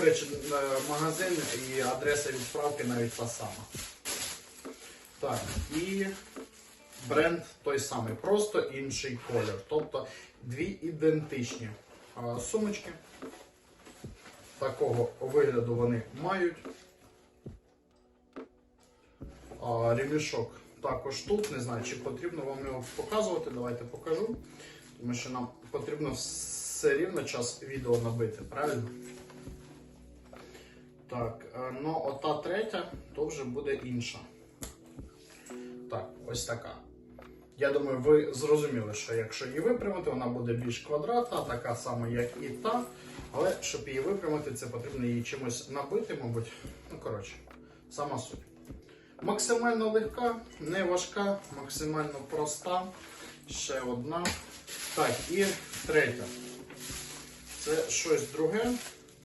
Коротше, е, магазин і адреса відправки навіть та сама. Так, і бренд той самий, просто інший колір. Тобто дві ідентичні а, сумочки. Такого вигляду вони мають. Ремішок також тут. Не знаю, чи потрібно вам його показувати. Давайте покажу. Тому що нам потрібно все рівно час відео набити, правильно? Так, е, ну ота третя, то вже буде інша. Так, ось така. Я думаю, ви зрозуміли, що якщо її випрямити, вона буде більш квадратна, така сама, як і та. Але щоб її випрямити, це потрібно її чимось набити, мабуть. Ну, коротше, сама суть. Максимально легка, не важка, максимально проста. Ще одна. Так, і третя. Це щось друге.